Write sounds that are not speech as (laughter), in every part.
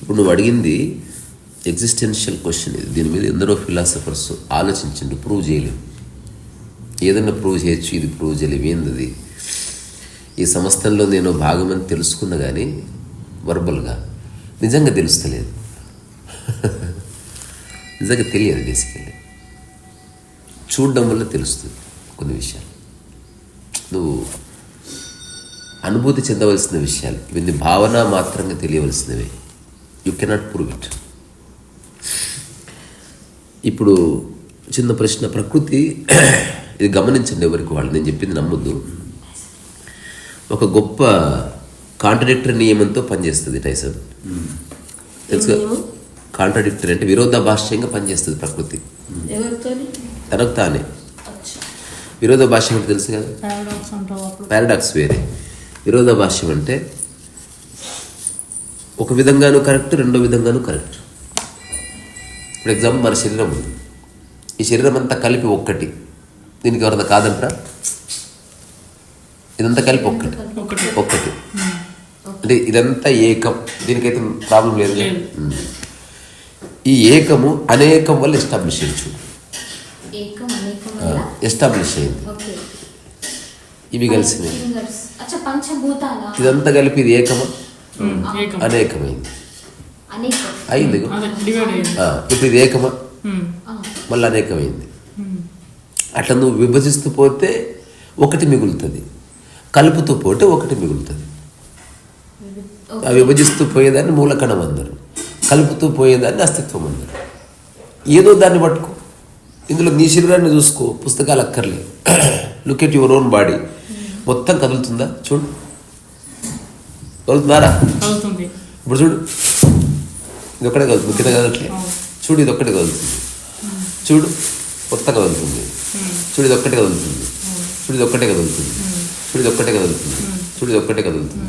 ఇప్పుడు నువ్వు అడిగింది ఎగ్జిస్టెన్షియల్ క్వశ్చన్ ఇది. దీని మీద ఎందరో ఫిలాసఫర్స్ ఆలోచించండి ప్రూవ్ చేయలేము ఏదన్నా ప్రూవ్ చేయొచ్చు ఇది ప్రూవ్ చేయలేము ఏంది ఈ సంస్థల్లో నేను భాగమని తెలుసుకున్నా కానీ వర్బల్గా నిజంగా తెలుస్తలేదు. (laughs) నిజంగా తెలియదు బేసికల్లీ చూడడం వల్ల తెలుస్తుంది కొన్ని విషయాలు. నువ్వు అనుభూతి చెందవలసిన విషయాలు. ఇవన్నీ భావన మాత్రంగా తెలియవలసినవి. యు కెనాట్ ప్రూవ్ ఇట్ ఇప్పుడు చిన్న ప్రశ్న ప్రకృతి ఇది గమనించండి ఎవరికి వాళ్ళు. నేను చెప్పింది నమ్మొద్దు. ఒక గొప్ప కాంట్రడిక్టరీ నియమంతో పనిచేస్తుంది టైసన్. తెలుసు కాంట్రడిక్టరీ అంటే విరోధాభాష్యంగా పనిచేస్తుంది ప్రకృతి. తనకు తానే. విరోధాభాష్యం అంటే తెలుసు కదా? పారాడాక్స్ వేరే. విరోధాభాష్యం అంటే ఒక విధంగాను కరెక్ట్ రెండో విధంగాను కరెక్ట్ ఫర్ ఎగ్జాంపుల్ మన శరీరం ఉంది. ఈ శరీరం అంతా కలిపి ఒక్కటి. దీనికి ఎవరన్నా కాదంటారా? ఇదంతా కలిపి ఒక్కటి. ఒక్కటి. అంటే ఇదంతా ఏకం. దీనికైతే ప్రాబ్లం లేదు. ఈ ఏకము అనేకం వల్ల ఎస్టాబ్లిష్ వల్ల ఎస్టాబ్లిష్ అయింది. ఇవి పంచభూతాల. ఇదంతా కలిపి ఇది ఏకమా? అనేకమైంది. అనేకం. అయింది. ఇప్పుడు ఇది ఏకమా? మళ్ళీ అనేకమైంది. అట్లా నువ్వు విభజిస్తూ పోతే ఒకటి మిగులుతుంది. కలుపుతూ పోతే ఒకటి మిగులుతుంది. ఆ విభజిస్తూ పోయేదాన్ని మూలకణం అందరు. కలుపుతూ పోయేదాన్ని అస్తిత్వం అందరు. ఏదో దాన్ని పట్టుకో. ఇందులో నీ శరీరాన్ని చూసుకో పుస్తకాలు అక్కర్లే. Look at your own body మొత్తం కదులుతుందా? చూడు. కదులుతున్నారా ఇప్పుడు చూడు. ఇది ఒక్కడే కదులుతుంది. కింద కదలట్లే చూడు ఇది ఒక్కటే కదులుతుంది. చూడు. మొత్తం కదులుతుంది. చూడు ఇది ఒక్కటే కదులుతుంది. చూడు ఇది ఒక్కటే కదులుతుంది. చూడు ఇది ఒక్కటే కదులుతుంది. చూడు ఇది ఒక్కటే కదులుతుంది.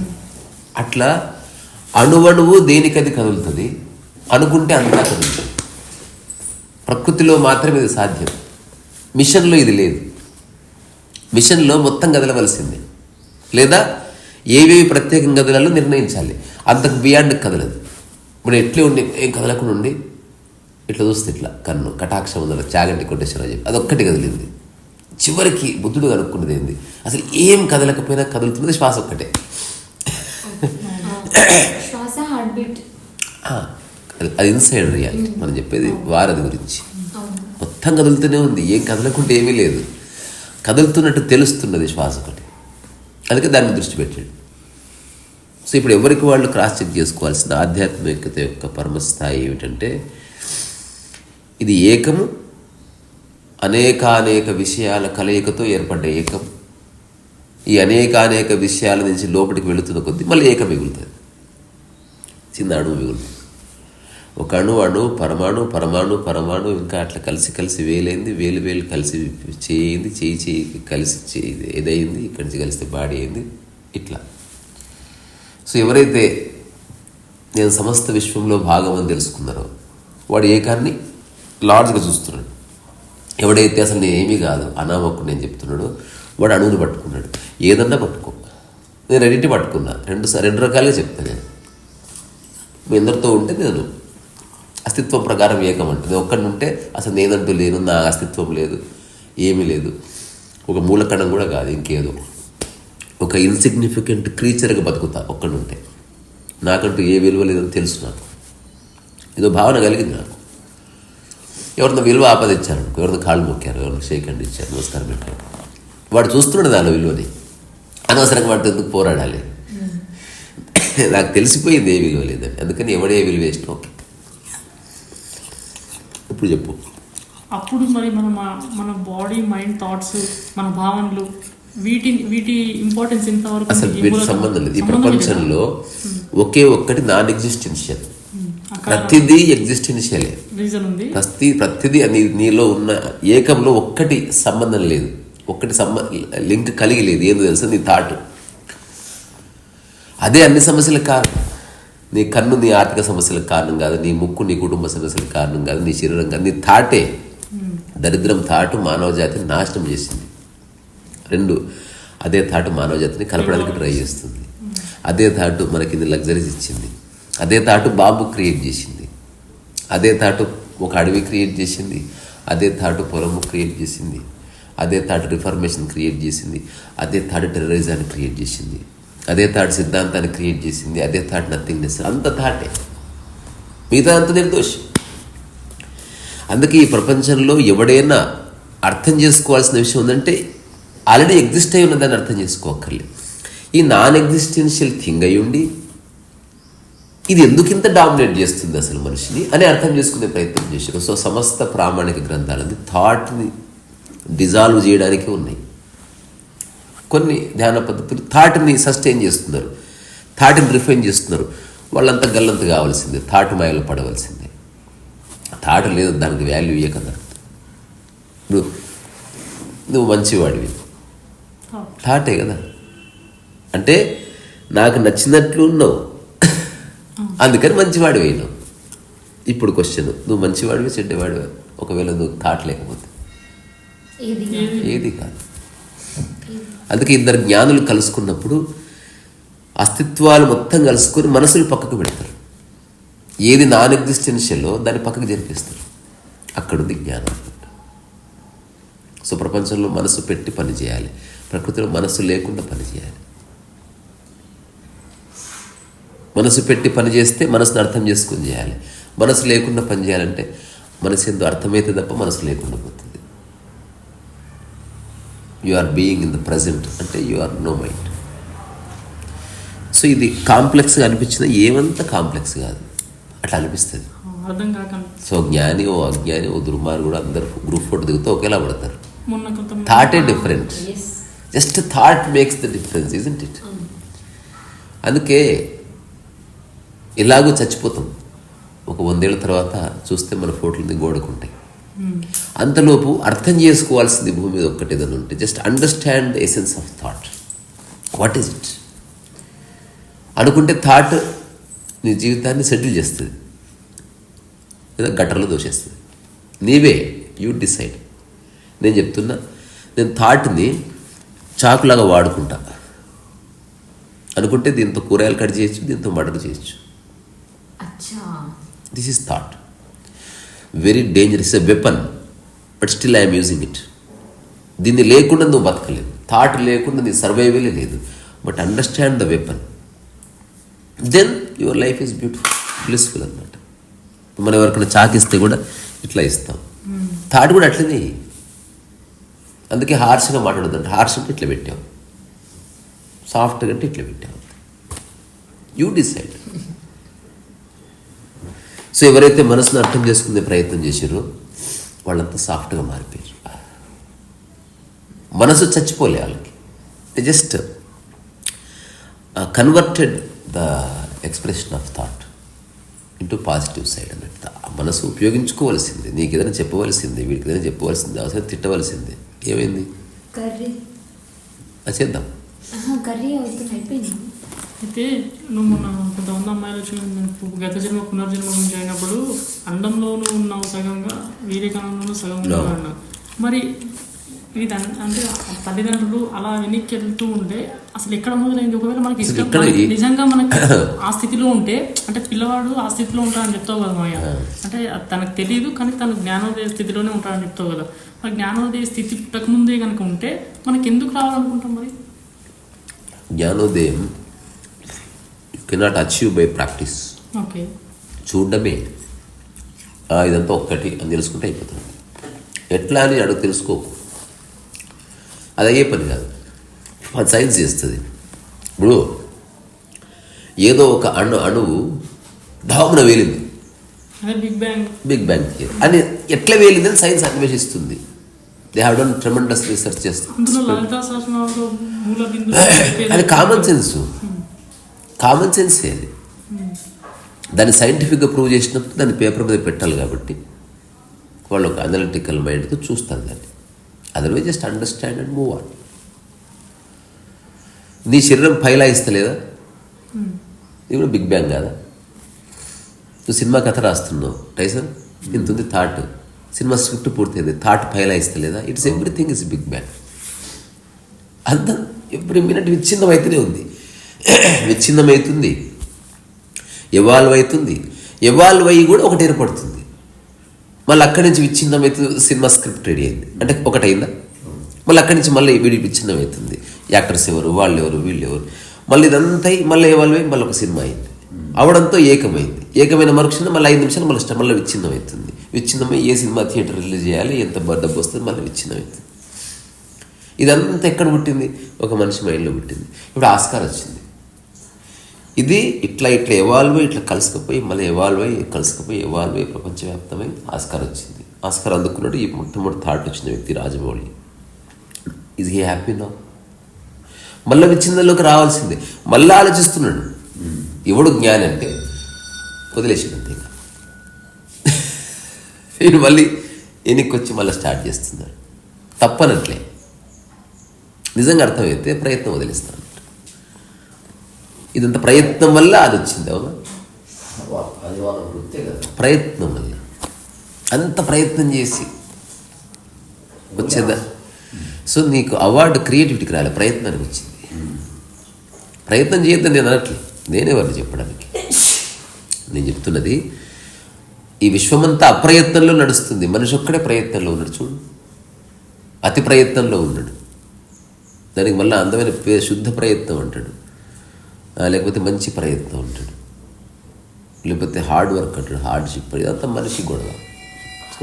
అట్లా అణువణువు దేనికది కదులుతుంది? అనుకుంటే అంతా కదులుతుంది. ప్రకృతిలో మాత్రమే ఇది సాధ్యం. మిషన్లో ఇది లేదు. మిషన్లో మొత్తం కదలవలసిందే. లేదా ఏవేవి ప్రత్యేకంగా కదలాలో నిర్ణయించాలి. అంతకు బియాండ్ కదలదు. ఇప్పుడు ఎట్లే ఉండి ఏం కదలకుండా ఉండి? ఇట్లా చూస్తే ఇట్లా కన్ను కటాక్షం ఉందన్న చాగంటి కొట్టేశ్వరరావు చెప్పి. అదొక్కటి కదిలింది. చివరికి బుద్ధుడు కనుక్కున్నది ఏంది? అసలు ఏం కదలకపోయినా కదులుతున్నది శ్వాస ఒక్కటే. శ్వాస అది- అది ఇన్సైడ్ రియాలిటీ మనం చెప్పేది వారది గురించి. అవును. మొత్తం కదులుతూనే ఉంది. ఏం కదలకుంటే ఏమీ లేదు. కదులుతున్నట్టు తెలుస్తున్నది శ్వాస ఒకటి అందుకే దాన్ని దృష్టి పెట్టాడు. సో ఇప్పుడు ఎవరికి వాళ్ళు క్రాస్ చెక్ చేసుకోవాల్సిన ఆధ్యాత్మికత యొక్క పరమస్థాయి ఏమిటంటే ఇది ఏకము అనేకానేక విషయాల కలయికతో ఏర్పడ్డ ఏకం. ఈ అనేకానేక విషయాల నుంచి లోపలికి వెళుతున్న కొద్దీ మళ్ళీ ఏకం మిగులుతుంది. చిన్న అణువు మిగులుతుంది. ఒక అణు అణు పరమాణు పరమాణు పరమాణు ఇంకా అట్లా కలిసి కలిసి వేలైంది వేలు వేలు కలిసి చేయింది చేయి చేయి కలిసి చేయి ఏదైంది ఇక్కడి నుంచి కలిస్తే బాడీ అయింది ఇట్లా. సో ఎవరైతే నేను సమస్త విశ్వంలో భాగం అని తెలుసుకున్నారో వాడు ఏకాన్ని లార్జ్గా చూస్తున్నాడు. ఎవడైతే అసలు నేను ఏమీ కాదు అనామకుడు నేను చెప్తున్నాడో వాడు అణువుని పట్టుకున్నాడు. ఏదన్నా పట్టుకో. నేను రెండింటి పట్టుకున్నా. రెండు రెండు రకాలుగా చెప్తాను నేను. మీ అందరితో ఉంటే నేను అస్తిత్వం ప్రకారం ఏకం అంటే నేను ఒక్కడిని ఉంటే అసలు నేనంటూ లేను నా అస్తిత్వం లేదు ఏమీ లేదు. ఒక మూలకణం కూడా కాదు ఇంకేదో. ఒక ఇన్సిగ్నిఫికెంట్ క్రీచర్గా బతుకుతా ఒక్కడు ఉంటే నాకంటూ ఏ విలువ లేదని తెలుసు నాకు. ఏదో భావన కలిగింది నాకు. ఎవరితో విలువ ఆపదిచ్చారు ఎవరితో కాళ్ళు మొక్కారు ఎవరిని షేక్ హ్యాండ్ ఇచ్చారు నమస్కారం పెట్టారు. వాడు చూస్తున్నాడు దాని విలువని. అనవసరంగా వాడితో ఎందుకు పోరాడాలి? నాకు తెలిసిపోయింది ఏ విలువ లేదని. అందుకని ఎవడే విలువ వేసిన ఓకే. ఇప్పుడు చెప్పు. అప్పుడు మరి మన మన బాడీ మైండ్ థాట్స్ మన భావనలు వీటి వీటి ఇంపార్టెన్స్ ఎంతవరకు అసలు వీటి సంబంధం లేదు. ఈ సంబంధం ప్రపంచంలో ఒకే ఒక్కటి నాన్ ఎగ్జిస్టెన్షియల్ ప్రతిదీ ఎగ్జిస్టెన్షియలే రీజన్ ఉంది. ప్రతి ప్రతిదీ నీ నీలో ఉన్న ఏకంలో ఒక్కటి సంబంధం లేదు. ఒక్కటి సంబ లింక్ కలిగి లేదు. ఏందో తెలుసా నీ థాట్ అదే అన్ని సమస్యలకు కారణం. నీ కన్ను నీ ఆర్థిక సమస్యలకు కారణం కాదు నీ ముక్కు నీ కుటుంబ సమస్యలకు కారణం కాదు నీ శరీరం కాదు నీ థాటే దరిద్రం థాటు మానవ జాతిని నాశనం చేసింది. రెండు అదే థాటు మానవ జాతిని కలపడానికి ట్రై చేస్తుంది. అదే థాటు మనకి ఇది లగ్జరీస్ ఇచ్చింది. అదే థాటు బాంబు క్రియేట్ చేసింది. అదే థాటు ఒక అడవి క్రియేట్ చేసింది. అదే థాటు పొలము క్రియేట్ చేసింది. అదే థాట్ రిఫర్మేషన్ క్రియేట్ చేసింది. అదే థాట్ టెర్రరిజాన్ని క్రియేట్ చేసింది. అదే థాట్ సిద్ధాంతాన్ని క్రియేట్ చేసింది అదే థాట్ నథింగ్నెస్ అంత థాటే. మిగతా అంత నిర్దోషం. అందుకే ఈ ప్రపంచంలో ఎవడైనా అర్థం చేసుకోవాల్సిన విషయం ఉందంటే ఆల్రెడీ ఎగ్జిస్ట్ అయి ఉన్నదాన్ని అర్థం చేసుకోక్కర్లేదు. ఈ నాన్ ఎగ్జిస్టెన్షియల్ థింగ్ అయి ఉండి ఇది ఎందుకు ఇంత డామినేట్ చేస్తుంది అసలు మనిషిని అని అర్థం చేసుకునే ప్రయత్నం చేశారు. సో సమస్త ప్రామాణిక గ్రంథాలు అది థాట్ని డిజాల్వ్ చేయడానికి ఉన్నాయి. కొన్ని ధ్యాన పద్ధతులు థాట్ని సస్టైన్ చేస్తున్నారు. థాట్ని రిఫైన్ చేస్తున్నారు. వాళ్ళంతా గల్లంత కావాల్సిందే. థాట్ మాయలు పడవలసిందే. థాట్ లేదు దానికి వాల్యూ ఇవ్వకదా నువ్వు నువ్వు మంచివాడివి. థాటే కదా. అంటే నాకు నచ్చినట్లు ఉన్నావు. అందుకని మంచివాడివి అయినావు. ఇప్పుడు క్వశ్చన్ నువ్వు మంచివాడివి చెడ్డవాడివి? ఒకవేళ నువ్వు థాట్ లేకపోతే. ఏది కాదు. అందుకే ఇద్దరు జ్ఞానులు కలుసుకున్నప్పుడు అస్తిత్వాలు మొత్తం కలుసుకొని మనసులు పక్కకు పెడతారు. ఏది నాన్ ఎగ్జిస్టెన్షియల్లో దాన్ని పక్కకు జరిపిస్తారు. అక్కడుంది జ్ఞానం అన్నమాట సో ప్రపంచంలో మనసు పెట్టి పని చేయాలి. ప్రకృతిలో మనసు లేకుండా పని చేయాలి. మనసు పెట్టి పని చేస్తే మనసును అర్థం చేసుకొని చేయాలి. మనసు లేకుండా పని చేయాలంటే మనసు ఎందుకు అర్థమైతే తప్ప మనసు లేకుండా పోతుంది. You are being in the present అంటే you are no mind so ఇది కాంప్లెక్స్గా అనిపించిన ఏమంత కాంప్లెక్స్ కాదు. అట్లా అనిపిస్తుంది. సో జ్ఞాని ఓ అజ్ఞాని ఓ దుర్మార్గుడు అందరు గ్రూప్ ఫోటో దిగుతూ ఒకేలా పడతారు. థాటే different just thought makes the difference isn't it అందుకే ఇలాగూ చచ్చిపోతాం. ఒక వందేళ్ళ తర్వాత చూస్తే మన ఫోటోలు గోడకుంటాయి. అంతలోపు అర్థం చేసుకోవాల్సింది భూమి మీద ఒక్కటి ఏదైనా ఉంటే just understand the essence of thought what is it అనుకుంటే థాట్ నీ జీవితాన్ని సెటిల్ చేస్తుంది. లేదా గట్టర్లో దోషేస్తుంది. నీవే యూ డిసైడ్ నేను చెప్తున్నా నేను థాట్ని చాకులాగా వాడుకుంటా. అనుకుంటే దీంతో కూరగాయలు కట్ చేయొచ్చు దీంతో మర్డర్ చేయొచ్చు. This is thought very dangerous a weapon but still I'm using it దీన్ని లేకుండా నువ్వు బతకలేదు. థాట్ లేకుండా నీ సర్వైవలే లేదు. But understand the weapon then your life is beautiful blissful అనమాట మనం ఎవరికైనా చాకిస్తే కూడా ఇట్లా ఇస్తాం. థాట్ కూడా అట్లనే. అందుకే హార్ష్గా మాట్లాడదంటే హార్ష్ అంటే ఇట్లా పెట్టావు. సాఫ్ట్గా అంటే ఇట్లా పెట్టావు. యూ డిసైడ్ సో ఎవరైతే మనసును అర్థం చేసుకునే ప్రయత్నం చేశారో వాళ్ళంతా సాఫ్ట్గా మారిపోయారు. మనసు చచ్చిపోలే వాళ్ళకి. Just converted the expression of thought into positive side అన్నట్టు. ఆ మనసు ఉపయోగించుకోవాల్సిందే. నీకు ఏదైనా చెప్పవలసిందే వీడికి ఏదైనా చెప్పవలసిందే అవసరం తిట్టవలసిందే. ఏమైంది? కర్రీ. చేద్దాం. కర్రీ అయిపోయింది. అయితే నువ్వు మొన్న కొంతమంది అమ్మాయిలు వచ్చి గత జన్మ పునర్జన్మ గురించి అయినప్పుడు అండంలోనూ ఉన్నావు సగంగా వీరికణంలోనూ సగం. ఉన్నావు అన్నావు. మరి ఇది అంటే తల్లిదండ్రులు అలా వెనక్కి వెళ్తూ ఉంటే అసలు ఎక్కడ మొదలైంది? ఒకవేళ మనకి ఇష్టం నిజంగా మనకి ఆ స్థితిలో ఉంటే అంటే పిల్లవాడు ఆ స్థితిలో ఉంటాడని చెప్తావు కదా మాయ అంటే అది తనకు తెలియదు కానీ తను జ్ఞానోదయ స్థితిలోనే ఉంటాడని చెప్తావు కదా. మరి జ్ఞానోదయ స్థితి పుట్టకముందే కనుక ఉంటే మనకి ఎందుకు రావాలనుకుంటాం మరి? జ్ఞానోదయం కెనాట్ అచీవ్ బై ప్రాక్టీస్ చూడడమే. ఇదంతా ఒక్కటి అని తెలుసుకుంటే అయిపోతుంది. ఎట్లా అని అడుగు తెలుసుకోకు. అది అయ్యే పని కాదు. అది సైన్స్ చేస్తుంది. ఇప్పుడు ఏదో ఒక అణు అణువు ఢామున వేలింది. Big bang big bang theory అని ఎట్లా వేలిందని science అన్వేషిస్తుంది. They have done tremendous research చేస్తుంది అది కామన్ సెన్స్ కామన్ సెన్స్ అది దాన్ని సైంటిఫిక్గా ప్రూవ్ చేసినప్పుడు దాన్ని పేపర్ మీద పెట్టాలి కాబట్టి వాళ్ళు ఒక అనలిటికల్ మైండ్తో చూస్తారు దాన్ని. Otherwise just understand and move on నీ శరీరం ఫైలాయిస్తలేదా ఇది కూడా బిగ్ బ్యాంగ్ కాదా? నువ్వు సినిమా కథ రాస్తున్నావు టైసన్ ఇంత ఉంది థాట్ సినిమా స్క్రిప్ట్ పూర్తయింది thought ఫైలాయిస్తలేదా it's everything is big bang అంత ఎవ్రీ మినిట్ విచ్ఛిన్నమైతేనే ఉంది. విచ్ఛిన్నమవుతుంది ఎవాల్వ్ అవుతుంది ఎవాల్వ్ అయ్యి కూడా ఒకటి ఏర్పడుతుంది. మళ్ళీ అక్కడి నుంచి విచ్ఛిన్నమవుతుంది సినిమా స్క్రిప్ట్ రెడీ అయింది. అంటే ఒకటైందా? మళ్ళీ అక్కడి నుంచి మళ్ళీ వీడి విచ్ఛిన్నమవుతుంది యాక్టర్స్ ఎవరు వాళ్ళు ఎవరు వీళ్ళు ఎవరు. మళ్ళీ ఇదంతా మళ్ళీ ఎవాల్వ్ అయ్యి మళ్ళీ ఒక సినిమా అయింది. అవడంతో ఏకమైంది. ఏకమైన మరుక్షణం మళ్ళీ ఐదు నిమిషాలు మళ్ళీ స్ట- మళ్ళీ విచ్ఛిన్నమవుతుంది విచ్ఛిన్నమై ఏ సినిమా థియేటర్ రిలీజ్ చేయాలి ఎంత డబ్బు వస్తుంది మళ్ళీ విచ్ఛిన్నమవుతుంది ఇదంతా ఎక్కడ పుట్టింది? ఒక మనిషి మైండ్లో పుట్టింది. ఇప్పుడు ఆస్కార్ వచ్చింది. ఇది ఇట్లా ఇట్లా ఎవాల్వ్ అయ్యి ఇట్లా కలుసుకుపోయి మళ్ళీ ఎవాల్వ్ అయ్యి కలుసుకుపోయి ఎవాల్వ్ అయ్యి ప్రపంచవ్యాప్తమై ఆస్కార్ వచ్చింది. ఆస్కార్ అందుకున్నాడు ఈ మొట్టమొదటి థాట్ వచ్చిన వ్యక్తి రాజమౌళి. ఇది హీ హ్యాపీ నా మళ్ళీ విచ్ఛిన్నంలోకి రావాల్సిందే. మళ్ళీ ఆలోచిస్తున్నాడు. ఎవడు జ్ఞాని అంటే? వదిలేసినంతే ఇంకా. నేను మళ్ళీ ఎన్నికొచ్చి మళ్ళీ స్టార్ట్ చేస్తున్నాడు. తప్పనట్లే. నిజంగా అర్థమైతే ప్రయత్నం వదిలేస్తాను. ఇదంతా ప్రయత్నం వల్ల అది వచ్చింది అవునా? ప్రయత్నం వల్ల. అంత ప్రయత్నం చేసి వచ్చేదా? సో నీకు అవార్డు క్రియేటివిటీకి రాలే ప్రయత్నానికి వచ్చింది. ప్రయత్నం చేయొద్దని నేను అనట్లే. నేనే వాళ్ళు చెప్పడానికి. నేను చెప్తున్నది ఈ విశ్వమంతా అప్రయత్నంలో నడుస్తుంది. మనిషి ఒక్కడే ప్రయత్నంలో ఉన్నాడు చూడు. అతి ప్రయత్నంలో ఉన్నాడు. దానికి మళ్ళీ అందమైన పేరు శుద్ధ ప్రయత్నం అంటాడు. లేకపోతే మంచి ప్రయత్నం అంటాడు. లేకపోతే హార్డ్ వర్క్ అంటాడు. హార్డ్షిప్ ఇదంతా మనిషి గొడవ.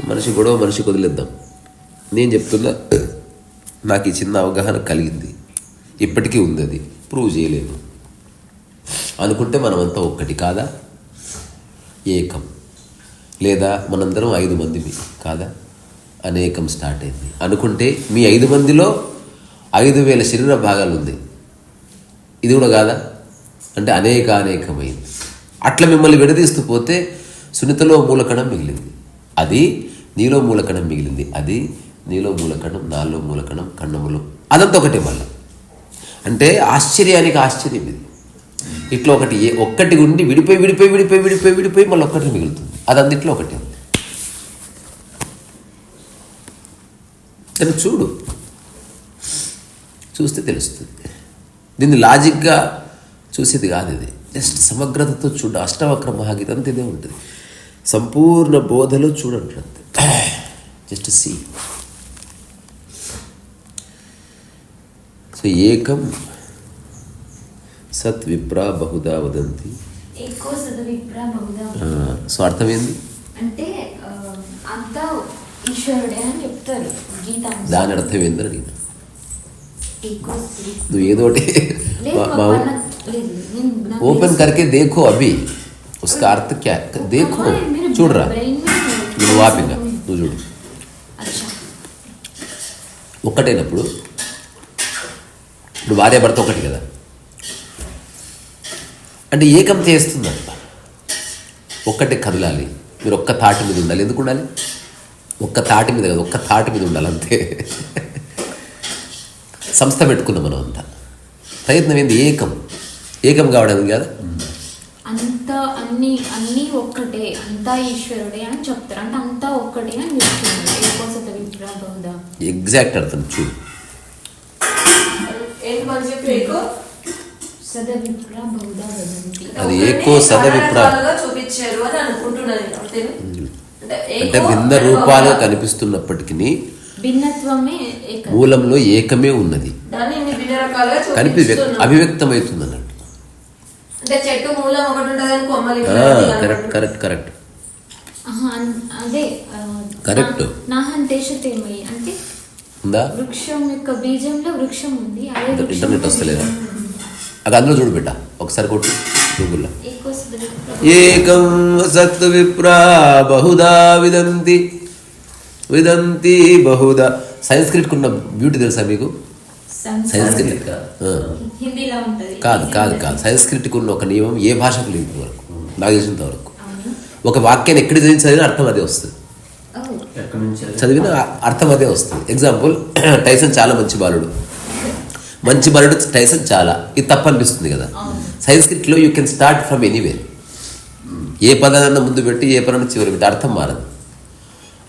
మనిషి గొడవ మనిషికి వదిలేద్దాం నేను చెప్తున్నా నాకు ఈ చిన్న అవగాహన కలిగింది. ఇప్పటికీ ఉంది అది. ప్రూవ్ చేయలేము అనుకుంటే మనమంతా ఒక్కటి కాదా? ఏకం. లేదా మనందరం ఐదు మందిమి కాదా? అనేకం స్టార్ట్ అయింది. అనుకుంటే మీ ఐదు మందిలో ఐదు వేల శరీర భాగాలు ఉంది ఇది కూడా కాదా? అంటే అనేక అనేకమైంది అట్లా మిమ్మల్ని విడదీస్తూ పోతే సున్నితలో మూలకణం మిగిలింది. అది నీలో మూలకణం మిగిలింది. అది నీలో మూలకణం నాలో మూలకణం కన్నములో అదంతా ఒకటే మళ్ళీ. అంటే ఆశ్చర్యానికి ఆశ్చర్యం ఇది. ఇట్లా ఒకటి ఏ ఒక్కటి ఉండి విడిపోయి విడిపోయి విడిపోయి విడిపోయి విడిపోయి మళ్ళీ ఒక్కటి మిగులుతుంది. అది అందిట్లో ఒకటి. ఉంది దాన్ని చూడు. చూస్తే తెలుస్తుంది. దీన్ని లాజిక్గా చూసేది కాదు ఇది. జస్ట్ సమగ్రతతో చూడ అష్టవక్ర మహాగీత అంత ఇదే ఉంటుంది. సంపూర్ణ బోధలో చూడండి అంతే. (clears throat) Just see. సో ఏకం సత్ విప్ర బహుదా వదంతి. సో అర్థమైంది? అంటే ఆ, అంతా ఈశ్వరుడే అని చెప్తారు గీత దాని అర్థం ఏందని అడిగిన నువ్వు ఏదోటి లేదు మా- మా మా పన్న- లేదు నేను నాకు ओपन తెలుసు. करके देखो अभी उसका अर्थ क्या है देखो हाँ, मेरे చూడు రా brain में నువ్వు వాపింగా నువ్వు చూడు अच्छा ఒక్కటైనప్పుడు ఇప్పుడు భార్య భర్త ఒకటి కదా అంటే ఏకం చేస్తున్నారు ఒక్కటే కదలాలి మీరు ఒక్క తాటి మీద ఉండాలి ఎందుకు ఉండాలి ఒక్క తాటి మీద కదా ఒక్క తాటి మీద ఉండాలి అంతే సంస్థ పెట్టుకున్నాం మనం అంతా ప్రయత్నం ఏంది ఏకం ఏకం కావడానికి కదా. అంత అన్ని అన్ని ఒక్కటే అంతా ఈశ్వరుడే అని చెప్తారు. అంటే అంతా ఒక్కటే అని చెప్తున్నారు. ఎగ్జాక్ట్ అర్థం చూడు. అది ఏకో సదవిప్ర చూపించారు అని అనుకుంటున్నాను అంటే భిన్న రూపాలు కనిపిస్తున్నప్పటికీ మూలంలో ఏకమే ఉన్నది. కనిపి అభివ్యక్తమవుతుంది అన్నట్టు అంటే చెట్టు మూలం ఒకటి ఉంటదని కొమ్మలు ఆ, ఇట్లా అది కరెక్ట్. Correct correct. అదే అంటే ఉందా? వృక్షం యొక్క బీజంలో వృక్షం ఉంది అదే ఇంటర్- వృక్షం ఇంటర్నెట్ వస్తలేదా? అది అందులో చూడు బిడ్డ. ఒకసారి కొట్టు గూగుల్లో ఏకం సత్ విప్రా బహుదా విదంతి. విదంతి బహుదా. సంస్కృతికి ఉన్న బ్యూటీ తెలుసా మీకు? సంస్కృతి. ఆ. హిందీలో ఉంటది. కాదు కాదు కాదు. సంస్కృతికి ఉన్న ఒక నియమం ఏ భాషకు లేదు ఇంతవరకు నాకు తెలిసినంత వరకు. ఒక వాక్యాన్ని ఎక్కడ చదివి చదివిన అర్థం అదే వస్తుంది? చదివిన? అర్థం అదే వస్తుంది. ఎగ్జాంపుల్ టైసన్ (clears throat) చాలా మంచి బాలుడు. మంచి బాలుడు టైసన్ చాలా. ఇది తప్పు అనిపిస్తుంది కదా. సంస్కృతిలో you can start from anywhere ఏ పదాన్ని ముందు పెట్టి ఏ పదాన్ని చివరి పెట్టి అర్థం మారదు.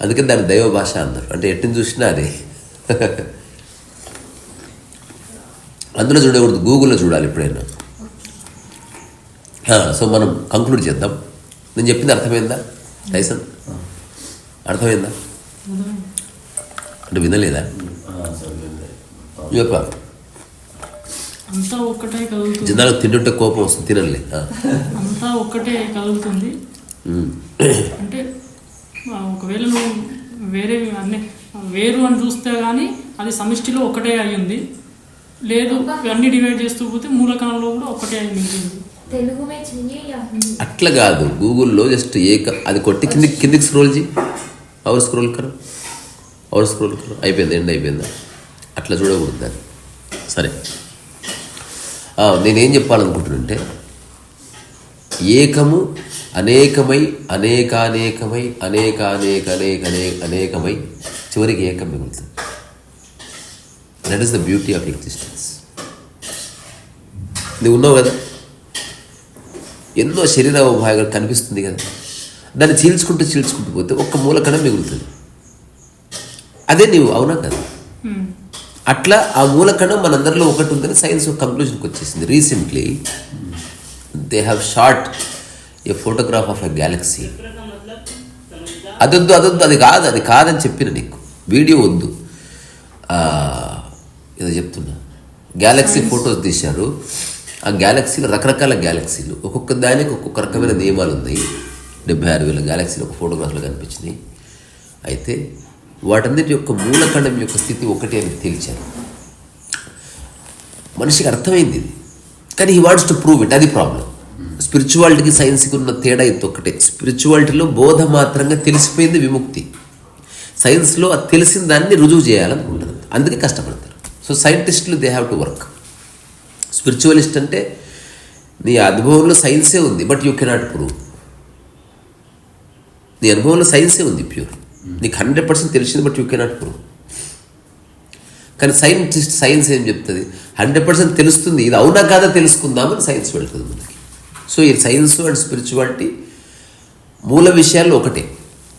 అందుకే దాన్ని దైవ భాష అన్నారు అంటే ఎట్టిని చూసినా అదే. (laughs) అందులో చూడకూడదు గూగుల్లో చూడాలి ఎప్పుడైనా. సో మనం కంక్లూడ్ చేద్దాం. నేను చెప్పింది అర్థమైందా? టైసన్ అర్థమైందా? అంటే వినలేదా? చెప్ప అంతా ఒక్కటే కదులుతుంది జనాలకు తింటుంటే కోపం వస్తుంది తినలే. అంతా ఒక్కటే ఉమ్. అంటే ఒకవేళ నువ్వు వేరే అన్ని వేరు అని చూస్తే కానీ అది సమిష్టిలో ఒకటే అయ్యింది. లేదు అన్ని డివైడ్ చేస్తూ పోతే మూలకణంలో కూడా ఒకటే మిగిలింది. అట్లా కాదు గూగుల్లో జస్ట్ ఏక అది కొట్టి కింది కిందికి స్క్రోల్ చేయి అవర్ స్క్రోల్ కరు. అవర్ స్క్రోల్ కరు. అయిపోయింది ఎండ్ అయిపోయిందా. అట్లా చూడకూడదు దాన్ని. సరే. ఆ, నేనేం చెప్పాలనుకుంటున్నంటే ఏకము అనేకమై అనేకానేకమై అనేకానేక అనేక అనేక అనేకమై చివరికి ఏకం మిగులుతుంది. That is the beauty of existence నువ్వు ఉన్నావు కదా? ఎన్నో శరీర భాగాలు కనిపిస్తుంది కదా? దాన్ని చీల్చుకుంటూ చీల్చుకుంటూ పోతే ఒక్క మూలకణం మిగులుతుంది. అదే నీవు అవునా కదా? హ్మ్. అట్లా ఆ మూలకణం మనందరిలో ఒకటి ఉందని సైన్స్ ఒక కంక్లూజన్కి వచ్చేసింది. Recently they have shot a photograph of a galaxy అదొద్దు అదొద్దు అది కాదు అది కాదని చెప్పిన నీకు. వీడియో వద్దు ఏదో చెప్తున్నా. గ్యాలక్సీ ఫొటోస్ తీశారు. ఆ గ్యాలక్సీలో రకరకాల గ్యాలక్సీలు ఒక్కొక్క దానికి ఒక్కొక్క రకమైన నియమాలు ఉన్నాయి. డెబ్బై ఆరు వేల గ్యాలక్సీలు ఒక ఫోటోగ్రాఫ్లో కనిపించినాయి. అయితే వాటన్నిటి యొక్క మూలఖండం యొక్క స్థితి ఒకటి అని తేల్చారు. మనిషికి అర్థమైంది ఇది. కానీ he wants to prove it అది ప్రాబ్లం స్పిరిచువాలిటీకి సైన్స్కి ఉన్న తేడా ఇది ఒకటే స్పిరిచువాలిటీలో బోధ మాత్రంగా తెలిసిపోయింది విముక్తి. సైన్స్లో అది తెలిసిన దాన్ని రుజువు చేయాలనుకుంటారు అందుకే కష్టపడతారు. సో సైంటిస్టులు they have to work spiritualist అంటే నీ అనుభవంలో సైన్సే ఉంది బట్ యూ కెనాట్ ప్రూవ్ నీ అనుభవంలో సైన్సే ఉంది ప్యూర్ నీకు హండ్రెడ్ పర్సెంట్ తెలిసింది బట్ యూ కెనాట్ ప్రూవ్ కానీ సైంటిస్ట్ సైన్స్ ఏం చెప్తుంది? హండ్రెడ్ పర్సెంట్ తెలుస్తుంది ఇది అవునా కాదా తెలుసుకుందామని సైన్స్ వెళ్తుంది మనకి. సో ఈ సైన్స్ అండ్ స్పిరిచువాలిటీ మూల విషయాల్లో ఒకటే.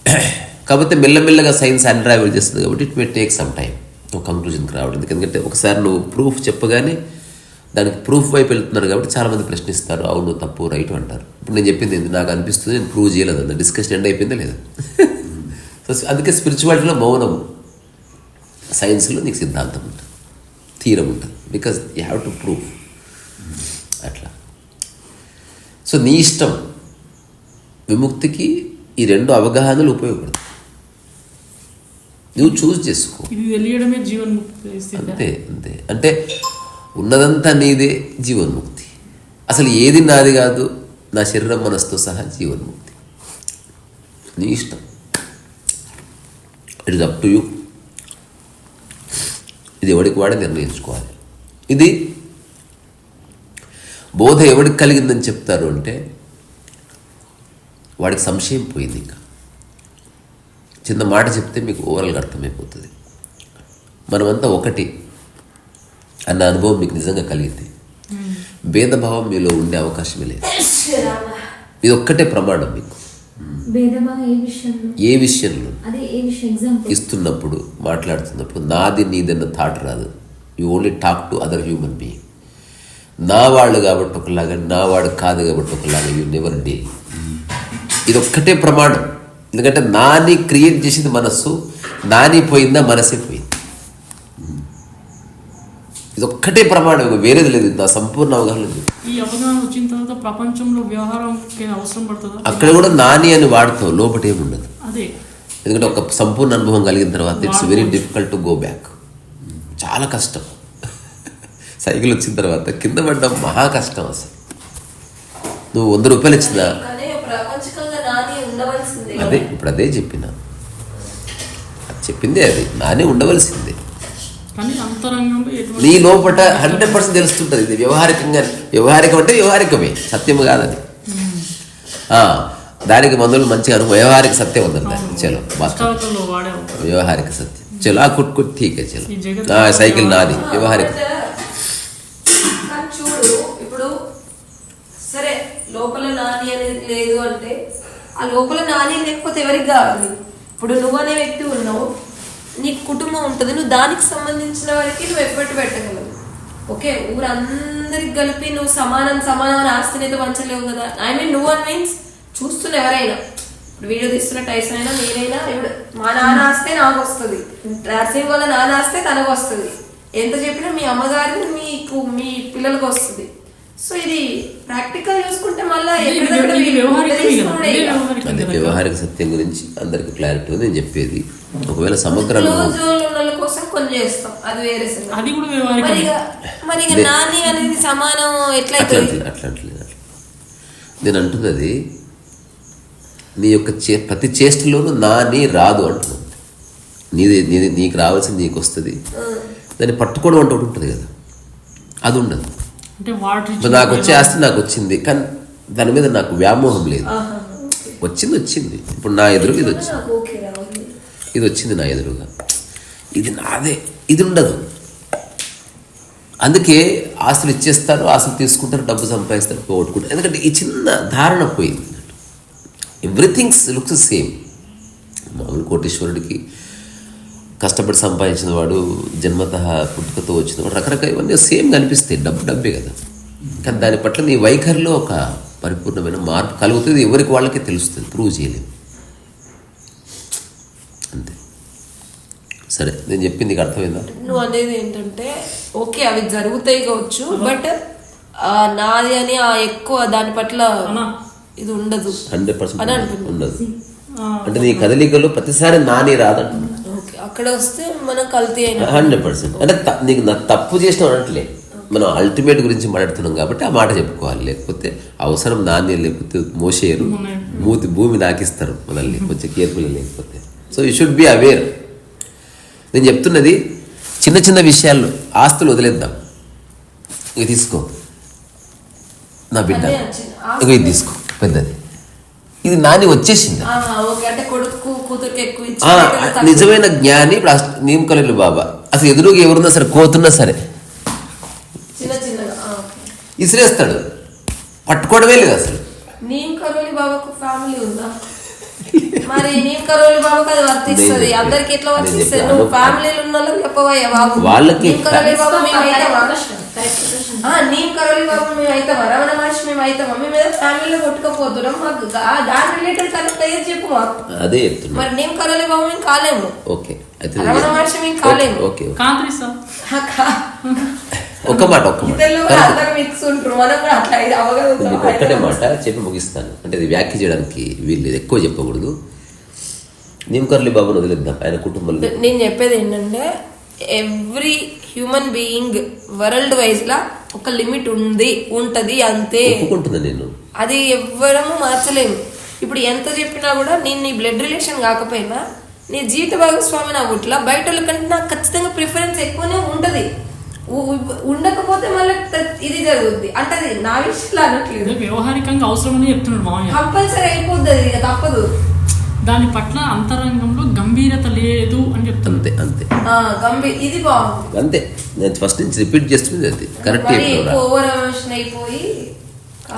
(coughs) కాకపోతే మెల్లమెల్లగా సైన్స్ అన్రావెల్ చేస్తుంది కాబట్టి it may take some time ఒక కంక్లూజన్కి రావడం. ఎందుకంటే ఒకసారి నువ్వు ప్రూఫ్ చెప్పగానే దానికి ప్రూఫ్ వైపు వెళ్తున్నారు కాబట్టి చాలామంది ప్రశ్నిస్తారు అవును తప్పు రైట్ అంటారు. ఇప్పుడు నేను చెప్పింది ఏంది? నాకు అనిపిస్తుంది నేను ప్రూవ్ చేయలేదు. అన్న డిస్కషన్ ఎండ్ అయిపోయిందా లేదా? (laughs) సో అందుకే స్పిరిచువాలిటీలో మౌనం సైన్స్లో నీకు సిద్ధాంతం ఉంటుంది. థీరం ఉంటుంది. Because you have to prove అట్లా. సో నీ ఇష్టం విముక్తికి ఈ రెండు అవగాహనలు ఉపయోగపడతాయి. నువ్వు చూస్ చేసుకో. అంతే అంతే. అంటే ఉన్నదంతా నీదే జీవన్ముక్తి. అసలు ఏది నాది కాదు నా శరీరం మనసుతో సహా జీవన్ముక్తి. నీ ఇష్టం. It is up to you. ఇది ఎవడికి వాడే నిర్ణయించుకోవాలి. ఇది బోధ ఎవడికి కలిగిందని చెప్తారు అంటే వాడికి సంశయం పోయింది ఇంకా. చిన్న మాట చెప్తే మీకు ఓవరాల్గా అర్థమైపోతుంది. మనమంతా ఒకటి అన్న అనుభవం మీకు నిజంగా కలిగింది. భేదభావం మీలో ఉండే అవకాశమే లేదు. ఇది ఒక్కటే ప్రమాణం మీకు. ఏ విషయంలో? ఇస్తున్నప్పుడు మాట్లాడుతున్నప్పుడు నాది నీదన్న థాట్ రాదు. You only talk to other human being నా వాళ్ళు కాబట్టి ఒకలాగా నా వాడు కాదు కాబట్టి ఒకలాగా యూ నెవర్ డే ఇది ఒక్కటే ప్రమాణం. ఎందుకంటే నాని క్రియేట్ చేసింది మనస్సు నాని పోయిందా మనసే పోయింది. ఇది ఒక్కటే ప్రమాణం వేరేది లేదు నా సంపూర్ణ అవగాహన లేదు. ఈ అవగాహన వచ్చిన తర్వాత ప్రపంచంలో వ్యవహారంకి అవసరం పడుతుందా? అక్కడ కూడా నాని అని వాడతావు లోపట ఏముండదు అదే. ఎందుకంటే ఒక సంపూర్ణ అనుభవం కలిగిన తర్వాత it's very difficult to go back చాలా కష్టం. సైకిల్ వచ్చిన తర్వాత కింద పడ్డం మహా కష్టం అసలు. నువ్వు వంద రూపాయలు ఇచ్చిందా కానీ ప్రాపంచికంగా నాని ఉండవలసిందే కదా. అదే ఇప్పుడు అదే చెప్పిన. అది చెప్పిందే అది. నానే ఉండవలసిందే. కానీ అంతరంగంలో ఎటువంటి నీ లోపట హండ్రెడ్ పర్సెంట్ తెలుస్తుంటుంది ఇది వ్యవహారికంగా. వ్యవహారికం అంటే వ్యవహారికమే. సత్యం కాదు అది ఆ, దానికి మందులు మంచిగా అను వ్యవహారిక సత్యం ఉందండి చలో వ్యవహారిక సత్యం. చలో ఆ కుట్ కుట్ ఠీక్ చలో. సైకిల్ నాది. వ్యవహారిక. సరే లోపల నాని అనేది లేదు అంటే ఆ లోపల నాని లేకపోతే ఎవరికి కావాలి? ఇప్పుడు నువ్వు అనే వ్యక్తి ఉన్నావు నీకు కుటుంబం ఉంటుంది నువ్వు దానికి సంబంధించిన వారికి నువ్వు ఎఫర్ట్ పెట్టగలవు. ఓకే ఊరందరికి కలిపి నువ్వు సమానం సమానం అని ఆస్తిని పంచలేవు కదా. ఐ మీన్ నువ్వు అని మీన్స్ చూస్తున్న ఎవరైనా ఇప్పుడు వీడియో తీస్తున్న టైస్ అయినా నేనైనా ఇప్పుడు మా నాన్న ఆస్తే నాకు వస్తుంది. నర్సింగ్ వల్ల నాన్న ఆస్తే తనకు వస్తుంది. ఎంత చెప్పినా మీ అమ్మగారిని మీకు మీ పిల్లలకు వస్తుంది. సో ఇది ప్రాక్టికల్ చూసుకుంటే మళ్ళీ వ్యవహారికం సత్యం గురించి అందరికి క్లారిటీ ఉంది నేను చెప్పేది. ఒకవేళ సమగ్ర కోసం కొన్ని చేస్తాం అది వేరే సంగతి. అది కూడా మరి వ్యవహారికమే ఇక మరి ఇక నాని అనేది సమానం అట్లాంటి నేను అంటున్నది నీ యొక్క చే ప్రతి చేష్టలోనూ నా నీ రాదు అంటున్నాను. నీది నీది నీకు రావాల్సింది నీకు వస్తుంది. దాన్ని పట్టుకోవడం అంటూ ఒకటి ఉంటుంది కదా. అది ఉండదు. అంటే వాటర్ నాకు వచ్చే ఆస్తి నాకు వచ్చింది కానీ దాని మీద నాకు వ్యామోహం లేదు. వచ్చింది వచ్చింది. ఇప్పుడు నా ఎదురుగా ఇది వచ్చింది. ఇది వచ్చింది నా ఎదురుగా. ఇది నాదే ఇది ఉండదు. అందుకే ఆస్తులు ఇచ్చేస్తారు ఆస్తులు తీసుకుంటారు డబ్బు సంపాదిస్తారు పోగొట్టుకుంటారు. ఎందుకంటే ఈ చిన్న ధారణ పోయింది. ఎవ్రీథింగ్స్ లుక్స్ సేమ్ మామూలు కోటేశ్వరుడికి కష్టపడి సంపాదించిన వాడు జన్మత పుట్టుకతో వచ్చిన వాడు రకరకాల ఇవన్నీ సేమ్ కనిపిస్తాయి డబ్బు డబ్బే కదా. కానీ దాని పట్ల నీ వైఖరిలో ఒక పరిపూర్ణమైన మార్పు కలుగుతుంది ఎవరికి వాళ్ళకే తెలుస్తుంది ప్రూవ్ చేయలేము అంతే. సరే నేను చెప్పింది నీకు అర్థమైందా? నువ్వు అనేది ఏంటంటే ఓకే అవి జరుగుతాయి కావచ్చు బట్ నాది అని ఆ ఎక్కువ దాని పట్ల. ఇది ఉండదు. Hundred percent. ఉండదు. అంటే నీ కదలికలో ప్రతిసారి నాని ఓకే అక్కడ వస్తే మనం కల్తీ అయిన హండ్రెడ్ పర్సెంట్. అంటే నీకు నా తప్పు చేసిన అనట్లే. మనం అల్టిమేట్ గురించి మాట్లాడుతున్నాం కాబట్టి ఆ మాట చెప్పుకోవాలి. లేకపోతే అవసరం నాణ్యం లేకపోతే మోసేయరు. మూతి భూమి నాకిస్తారు మనల్ని. కొంచెం కేర్ఫుల్ లేకపోతే. So you should be aware నేను చెప్తున్నది చిన్న చిన్న విషయాల్లో ఆస్తులు వదిలేద్దాం. ఇది తీసుకో. నా బిడ్డ. ఇది తీసుకో. పెద్దది. ఇది నాని వచ్చేసింది. నిజమైన జ్ఞాని ఇప్పుడు అసలు నీమ్ కలర్లు బాబా. అసలు ఎదురుగా ఎవరున్నా సరే కోతున్నా సరే. ఇసిరేస్తాడు. పట్టుకోవడమే లేదు అసలు నీమ్ కరోలి బాబాకు ఫ్యామిలీ ఉందా మరి నీమ్ కరోలి వర్తిస్తుంది. నేను అందరికి ఎట్లా వర్తిస్తుంది. నువ్వు ఫ్యామిలీలు ఉన్న వాళ్ళకి చెప్పవయ్యా బాబు. వాళ్ళకి కరోలి బాబు మేము అయితామా? కరోలి బాబు మేము అయితామా? రమణ మహర్షి మేము అయితామా? మేము ఏదో ఫ్యామిలీలో కొట్టుకపోతున్నాం మాకు దాని రిలేటెడ్ కనెక్ట్ అయ్యేది చెప్పు మాకు. అదే మరి నీమ్ కరోలి బాబు మేము కాలేము. ఓకే. అయితే రమణ మహర్షి మేము కాలేము. ఓకే ఒక్క మాట ఒక్క మాట. ఒక్కటే మాట చెప్పి ముగిస్తాను. అంటే వ్యాఖ్య చేయడానికి వీళ్ళు ఎక్కువ చెప్పకూడదు. నిమ్కర్లి బాబుని వదిలేద్దాం. ఆయన కుటుంబంలో. నేను చెప్పేది ఏంటంటే every human being world wise లా ఒక లిమిట్ ఉంది ఉంటది అంతే. ఒప్పుకుంటున్నా నేను. అది ఎవ్వరము మార్చలేము. ఇప్పుడు ఎంత చెప్పినా కూడా నేను నీ బ్లడ్ రిలేషన్ కాకపోయినా నీ జీవిత భాగస్వామి నా గుట్ల బయట వాళ్ళ కంటే నాకు ఖచ్చితంగా ప్రిఫరెన్స్ ఎక్కువనే ఉంటది. ఉండకపోతే మళ్ళీ ఇది జరుగుద్ది. అంటే అది నా విషయంలో అనట్లేదు. ఇదే వ్యవహారికంగా అవసరమని చెప్తున్నాడు కంపల్సరీ అయిపోద్ది అది తప్పదు. దాని పట్ల అంతరంగంలో గంభీరత లేదు అని చెప్తున్నాడు అంతే అంతే. గంభీర్ ఇది బాగుంది. అంతే. నేను ఫస్ట్ నుంచి రిపీట్ చేస్తుంది అది. కరెక్ట్ ఓవర్ ఎమోషన్ అయిపోయి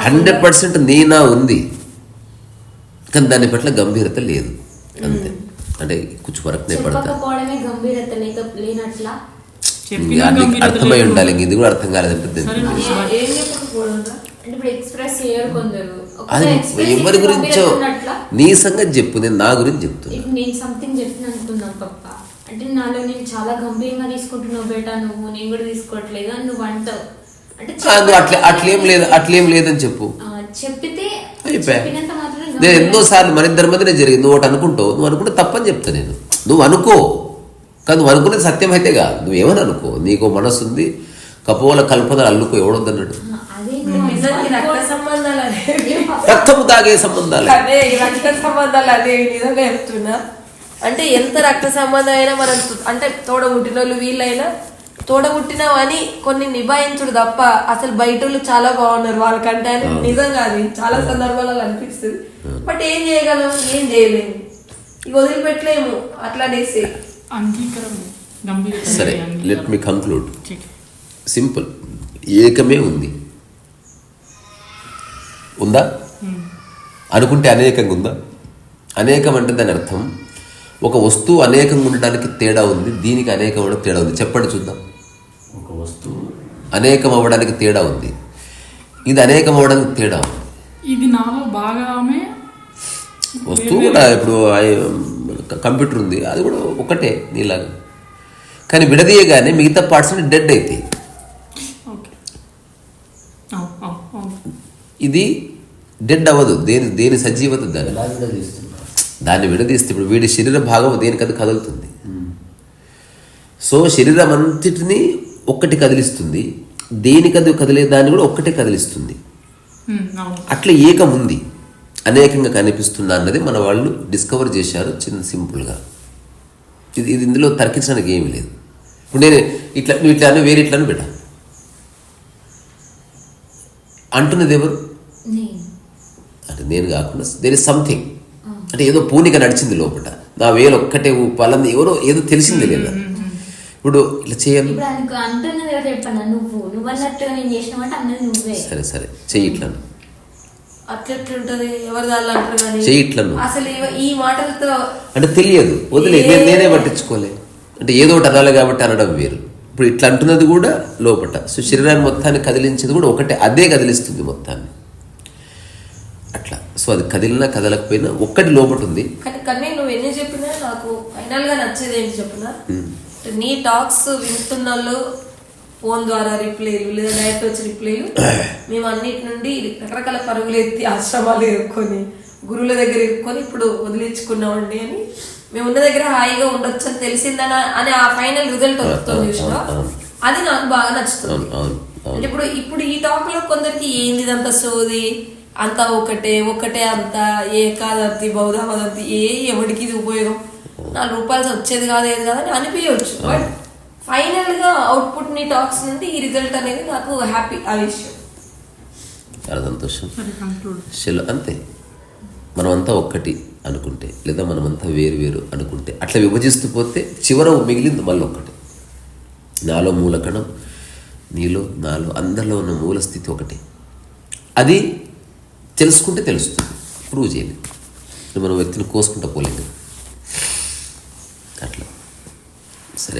హండ్రెడ్ పర్సెంట్ నీనా ఉంది. కానీ దాని పట్ల గంభీరత లేదు. అంతే. అంటే కొంచెం వరకు నేను పడతా. అర్థమై లేదు. ఉండాలి. ఇది కూడా అర్థం కాలేదంటే సరే కొందరు. అది ఎవరి గురించో నీ సంగతి చెప్పు నేను నా గురించి చెప్తున్నా. నేను సంథింగ్ చెప్పిన అనుకుందాం పప్ప. అంటే నాలో నేను చాలా గంభీరంగా తీసుకుంటున్నావు బేటా నువ్వు నేను కూడా తీసుకోవట్లేదు అని నువ్వు అంటావు. అంటే అట్లే అట్లేం లేదు అట్లేం లేదని చెప్పు. చెప్పితే నేను ఎన్నో సార్లు మన ఇద్దరి మధ్యనే జరిగింది. నువ్వు ఒకటి అనుకుంటావు నువ్వు అనుకుంటే తప్పని చెప్తా నేను. నువ్వు అనుకో. కానీ నువ్వు అనుకునేది సత్యం అయితే కాదు. నువ్వేమని అనుకో? నీకు మనసు ఉంది కపోల కల్పన అల్లుకో ఎవడొద్దన్నాడు. నిజానికి రక్త సంబంధాలు అదే రక్తము తాగే సంబంధాలు. అదే రక్త సంబంధాలు నిజంగా చెప్తున్నా. అంటే ఎంత రక్త సంబంధం అయినా మనం అంటే తోడ పుట్టినోళ్ళు వీళ్ళైనా తోడ పుట్టినవని కొన్ని నిభాయించుడు తప్ప అసలు బయట వాళ్ళు చాలా బాగున్నారు వాళ్ళకంటే అని నిజంగా అది చాలా సందర్భాలలో అనిపిస్తుంది. బట్ ఏం చేయగలం? ఏం చేయలేము. ఇక వదిలిపెట్టలేము. అట్లానేసి. సరే లెట్ మీ కంక్లూడ్ సింపుల్ ఏకమే ఉంది. ఉందా? అనుకుంటే అనేకంగా ఉందా అనేకం అంటే దాని అర్థం ఒక వస్తువు అనేకంగా ఉండడానికి తేడా ఉంది దీనికి అనేకం ఉండడం తేడా ఉంది. చెప్పండి చూద్దాం. ఒక వస్తువు అనేకం అవ్వడానికి తేడా ఉంది. ఇది అనేకం అవ్వడానికి తేడా ఇది నాలో బాగా వస్తువు కూడా ఇప్పుడు కంప్యూటర్ ఉంది అది కూడా ఒకటే నీలాగా. కానీ విడదీయగానే మిగతా పార్ట్స్ డెడ్ అవుతాయి అవును. ఇది డెడ్ అవ్వదు దేని దేని సజీవత దాని? ఎలా విడదీస్తున్నారు. దాన్ని విడదీస్తే ఇప్పుడు వీడి శరీర భాగం దేనికది కదులుతుంది? సో శరీరం అంతటిని ఒక్కటి కదిలిస్తుంది. దేనికది కదిలే దాన్ని కూడా ఒక్కటే కదిలిస్తుంది. అట్లా ఏకం ఉంది. అనేకంగా కనిపిస్తుందా అన్నది మన వాళ్ళు డిస్కవర్ చేశారు చిన్న సింపుల్గా. ఇది ఇది ఇందులో తర్కించడానికి ఏమీ లేదు. ఇప్పుడు నేను ఇట్లా నువ్వు ఇట్లా అని వేరే ఇట్లా పెట్టా అంటున్నది ఎవరు? అంటే నేను కాకుండా దేర్ ఇస్ సంథింగ్ అంటే ఏదో పూనిక నడిచింది లోపల. నా వేలు ఒక్కటే పలంది ఎవరో ఏదో తెలిసింది లేదా? ఇప్పుడు ఇట్లా చేయాలి ఇప్పుడు అనుకో అంటున్నది ఎవరు చెప్పన్నా నువ్వు నువ్వు అన్నట్టుగా నేను చేసినావంటే అన్నది నువ్వే. సరే సరే. చెయ్యి కానీ? చెయ్యి మాటలతో అంటే తెలియదు. వదిలే నేను నేనే పట్టించుకోలే. అంటే ఏదో ఒకటి అనాలి కాబట్టి అనడం వేరు. ఇప్పుడు ఇట్లా అంటున్నది కూడా లోపట సో శరీరాన్ని మొత్తాన్ని కదిలించేది కూడా ఒకటే అదే కదిలిస్తుంది మొత్తాన్ని. అట్లా. సో అది కదిలినా కదలకపోయినా ఒక్కటి లోపట ఉంది. కానీ నువ్వు ఎన్ని చెప్పినా నాకు ఫైనల్గా నచ్చేది ఏంటి చెప్పినా? నీ టాక్స్ వింటున్న వాళ్ళు ఫోన్ ద్వారా రిప్లైలు లేదా డైరెక్ట్ వచ్చి రిప్లైలు. (clears throat) మేము అన్నిటి నుండి రకరకాల పరుగులు ఎత్తి ఆశ్రమాలు ఎరుక్కొని గురువుల దగ్గర ఎరుక్కొని ఇప్పుడు వదిలించుకున్నామండి అని మేము ఉన్న దగ్గర హాయిగా ఉండొచ్చు అని తెలిసిందని అనే ఆ ఫైనల్ రిజల్ట్ వస్తుంది చూసినా? అది నాకు బాగా నచ్చుతుంది. అంటే ఇప్పుడు ఇప్పుడు ఈ టాక్లో కొందరికి ఏంది ఇదంతా సోది? అంతా ఒకటే ఒకటే అంతా ఏకాదంతి బౌద్ధమదంతి ఏ ఎవరికి ఇది ఉపయోగం? నాలుగు రూపాయలు వచ్చేది కాదు ఏది కాదు అని అనిపించవచ్చు. బట్ ఫైనల్గా అవుట్పుట్ నీ టాక్స్ నుండి ఈ రిజల్ట్ అనేది నాకు హ్యాపీ ఆ విషయం. చాలా సంతోషం. అంతే. మనమంతా ఒక్కటి అనుకుంటే లేదా మనమంతా వేరు వేరు అనుకుంటే అట్లా విభజిస్తూ పోతే చివర మిగిలింది మళ్ళీ ఒక్కటి. నాలో మూలకణం నీలో నాలో అందరిలో ఉన్న మూల స్థితి ఒకటే. అది తెలుసుకుంటే తెలుస్తుంది. ప్రూవ్ చేయండి. మనం వ్యక్తిని కోసుకుంటూ పోలేదు అట్లా. సరే.